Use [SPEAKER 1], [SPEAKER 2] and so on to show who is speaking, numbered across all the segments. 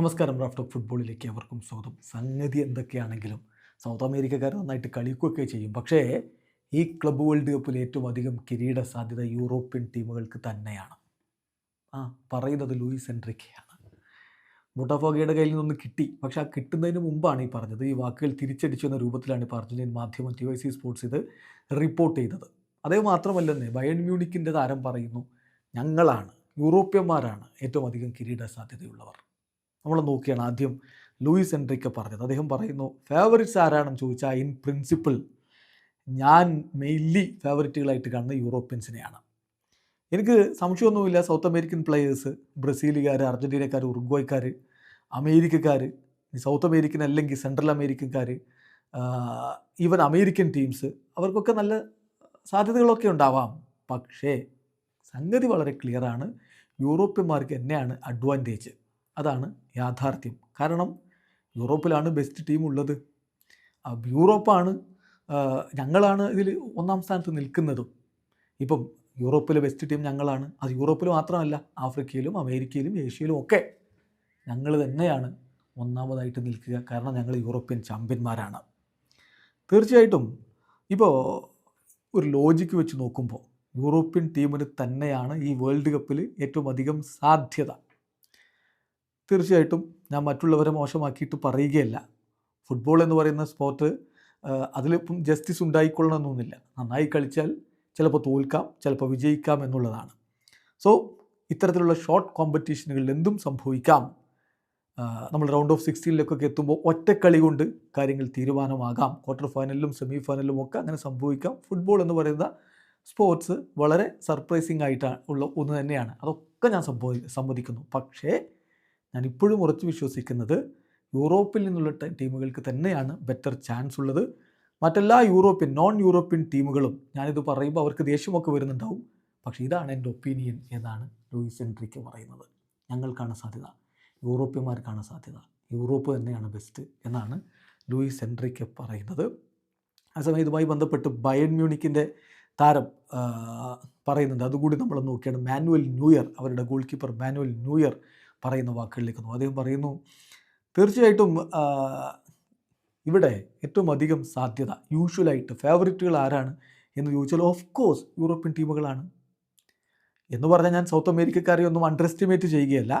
[SPEAKER 1] നമസ്കാരം raft of ഫുട്ബോളിലേക്ക് അവർക്കും സ്വാഗതം. സംഗതി എന്തൊക്കെയാണെങ്കിലും സൗത്ത് അമേരിക്കക്കാർ നന്നായിട്ട് കളിക്കുകയൊക്കെ ചെയ്യും. പക്ഷേ ഈ ക്ലബ് വേൾഡ് കപ്പിൽ ഏറ്റവും അധികം കിരീട സാധ്യത യൂറോപ്യൻ ടീമുകൾക്ക് തന്നെയാണ്. ആ പറയുന്നത് ലൂയിസ് എൻട്രിക്കയാണ്. മുട്ടഫോഗയുടെ കയ്യിൽ നിന്നൊന്ന് കിട്ടി. പക്ഷേ ആ കിട്ടുന്നതിന് മുമ്പാണ് ഈ പറഞ്ഞത്. ഈ വാക്കുകൾ തിരിച്ചടിച്ചു എന്ന രൂപത്തിലാണ് ഇപ്പോൾ അർജന്റീൻ മാധ്യമം ടി വൈ സി സ്പോർട്സ് ഇത് റിപ്പോർട്ട് ചെയ്തത്. അതേ മാത്രമല്ലെന്നേ ബയൺ മ്യൂണിക്കിന്റെ താരം പറയുന്നു ഞങ്ങളാണ് യൂറോപ്യന്മാരാണ് ഏറ്റവും അധികം കിരീട സാധ്യതയുള്ളവർ. നമ്മൾ നോക്കിയാണ് ആദ്യം ലൂയിസ് എൻട്രിക്ക പറഞ്ഞത്. അദ്ദേഹം പറയുന്നു ഫേവറിറ്റ്സ് ആരാണെന്ന് ചോദിച്ചാൽ ഇൻ പ്രിൻസിപ്പിൾ ഞാൻ മെയിൻലി ഫേവറിറ്റുകളായിട്ട് കാണുന്ന യൂറോപ്യൻസിനെയാണ്. എനിക്ക് സംശയമൊന്നുമില്ല. സൗത്ത് അമേരിക്കൻ പ്ലെയേഴ്സ് ബ്രസീലുകാർ അർജന്റീനക്കാർ ഉറുഗ്വയ്ക്കാർ അമേരിക്കക്കാർ സൗത്ത് അമേരിക്കൻ അല്ലെങ്കിൽ സെൻട്രൽ അമേരിക്കൻകാർ ഈവൻ അമേരിക്കൻ ടീംസ് അവർക്കൊക്കെ നല്ല സാധ്യതകളൊക്കെ ഉണ്ടാവാം. പക്ഷേ സംഗതി വളരെ ക്ലിയറാണ് യൂറോപ്യന്മാർക്ക് എന്നെയാണ് അഡ്വാന്റേജ് അതാണ് യാഥാർത്ഥ്യം. കാരണം യൂറോപ്പിലാണ് ബെസ്റ്റ് ടീം ഉള്ളത്. യൂറോപ്പാണ് ഞങ്ങളാണ് ഇതിൽ ഒന്നാം സ്ഥാനത്ത് നിൽക്കുന്നതും. ഇപ്പം യൂറോപ്പിലെ ബെസ്റ്റ് ടീം ഞങ്ങളാണ്. അത് യൂറോപ്പിൽ മാത്രമല്ല ആഫ്രിക്കയിലും അമേരിക്കയിലും ഏഷ്യയിലും ഒക്കെ ഞങ്ങൾ തന്നെയാണ് ഒന്നാമതായിട്ട് നിൽക്കുക. കാരണം ഞങ്ങൾ യൂറോപ്യൻ ചാമ്പ്യന്മാരാണ്. തീർച്ചയായിട്ടും ഇപ്പോൾ ഒരു ലോജിക്ക് വെച്ച് നോക്കുമ്പോൾ യൂറോപ്യൻ ടീമിന് തന്നെയാണ് ഈ വേൾഡ് കപ്പിൽ ഏറ്റവും അധികം സാധ്യത. തീർച്ചയായിട്ടും ഞാൻ മറ്റുള്ളവരെ മോശമാക്കിയിട്ട് പറയുകയല്ല. ഫുട്ബോൾ എന്ന് പറയുന്ന സ്പോർട്ട് അതിലിപ്പം ജസ്റ്റിസ് ഉണ്ടായിക്കൊള്ളണമെന്നൊന്നുമില്ല നന്നായി കളിച്ചാൽ ചിലപ്പോൾ തോൽക്കാം ചിലപ്പോൾ വിജയിക്കാം എന്നുള്ളതാണ്. സോ ഇത്തരത്തിലുള്ള ഷോർട്ട് കോമ്പറ്റീഷനുകളിൽ എന്തും സംഭവിക്കാം. നമ്മൾ റൗണ്ട് ഓഫ് സിക്സ്റ്റീനിലൊക്കെ എത്തുമ്പോൾ ഒറ്റക്കളി കൊണ്ട് കാര്യങ്ങൾ തീരുമാനമാകാം. ക്വാർട്ടർ ഫൈനലിലും സെമി ഫൈനലിലും ഒക്കെ അങ്ങനെ സംഭവിക്കാം. ഫുട്ബോൾ എന്ന് പറയുന്ന സ്പോർട്സ് വളരെ സർപ്രൈസിംഗ് ആയിട്ടാണ് ഉള്ള ഒന്ന് തന്നെയാണ്. അതൊക്കെ ഞാൻ സംഭവി സമ്മതിക്കുന്നു പക്ഷേ ഞാൻ ഇപ്പോഴും ഉറച്ചു വിശ്വസിക്കുന്നത് യൂറോപ്പിൽ നിന്നുള്ള ടീമുകൾക്ക് തന്നെയാണ് ബെറ്റർ ചാൻസ് ഉള്ളത്. മറ്റെല്ലാ യൂറോപ്യൻ നോൺ യൂറോപ്യൻ ടീമുകളും ഞാനിത് പറയുമ്പോൾ അവർക്ക് ദേഷ്യമൊക്കെ വരുന്നുണ്ടാവും. പക്ഷേ ഇതാണ് എന്റെ ഒപ്പീനിയൻ എന്നാണ് ലൂയിസ് എൻട്രിക്ക് പറയുന്നത്. ഞങ്ങൾക്കാണ് സാധ്യത. യൂറോപ്യന്മാർക്കാണ് സാധ്യത. യൂറോപ്പ് തന്നെയാണ് ബെസ്റ്റ് എന്നാണ് ലൂയിസ് എൻട്രിക്ക് പറയുന്നത്. അതേസമയം ഇതുമായി ബന്ധപ്പെട്ട് ബയൺ മ്യൂണിക്കിന്റെ താരം പറയുന്നുണ്ട്. അതുകൂടി നമ്മൾ നോക്കിയാണ്. മാനുവൽ ന്യൂയർ അവരുടെ ഗോൾ കീപ്പർ മാനുവൽ ന്യൂയർ പറയുന്ന വാക്കുകളിലേക്ക് വന്നു അദ്ദേഹം പറയുന്നു തീർച്ചയായിട്ടും ഇവിടെ ഏറ്റവും അധികം സാധ്യത യൂഷ്വലായിട്ട് ഫേവറിറ്റുകൾ ആരാണ്? എന്ന് ചോദിച്ചാൽ ഓഫ് കോഴ്സ് യൂറോപ്യൻ ടീമുകളാണ്. എന്ന് പറഞ്ഞാൽ ഞാൻ സൗത്ത് അമേരിക്കക്കാരെ ഒന്നും അണ്ടർ എസ്റ്റിമേറ്റ് ചെയ്യുകയല്ല.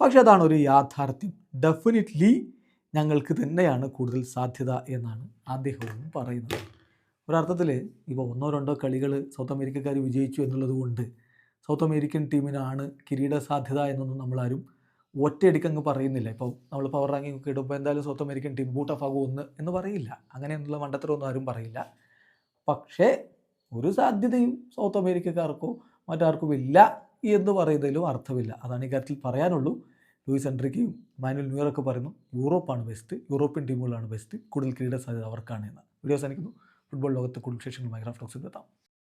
[SPEAKER 1] പക്ഷേ അതാണ് ഒരു യാഥാർത്ഥ്യം. ഡെഫിനറ്റ്ലി ഞങ്ങൾക്ക് തന്നെയാണ് കൂടുതൽ സാധ്യത എന്നാണ് അദ്ദേഹവും പറയുന്നത്. ഒരർത്ഥത്തിൽ ഇപ്പോൾ ഒന്നോ രണ്ടോ കളികൾ സൗത്ത് അമേരിക്കക്കാർ വിജയിച്ചു എന്നുള്ളത് കൊണ്ട് സൗത്ത് അമേരിക്കൻ ടീമിനാണ് കിരീട സാധ്യത എന്നൊന്നും നമ്മളാരും ഒറ്റയടിക്ക് അങ്ങ് പറയുന്നില്ല. ഇപ്പോൾ നമ്മൾ പവർ റാങ്കിങ് ഒക്കെ ഇടുമ്പോൾ എന്തായാലും South American team boot off ആകും ഒന്ന് എന്ന് പറയില്ല. അങ്ങനെയൊന്നുള്ള മണ്ടത്തരമൊന്നും ആരും പറയില്ല. പക്ഷേ ഒരു സാധ്യതയും സൗത്ത് അമേരിക്കക്കാർക്കോ മറ്റാർക്കും ഇല്ല എന്ന് പറയുന്നതിലും അർത്ഥമില്ല. അതാണ് ഈ കാര്യത്തിൽ പറയാനുള്ളൂ. ലൂയിസ് എൻട്രിക്കയും മാനുവൽ ന്യൂയറൊക്കെ പറയുന്നു യൂറോപ്പാണ് ബെസ്റ്റ് യൂറോപ്യൻ ടീമുകളാണ് ബെസ്റ്റ് കൂടുതൽ കിരീട സാധ്യത അവർക്കാണ് എന്ന്. വീഡിയോ സാധിക്കുന്നു ഫുട്ബോൾ ലോകത്ത് കൂടുതൽ ശേഷങ്ങൾ മൈക്രോഫ്ലോക്സിൽ എത്താം.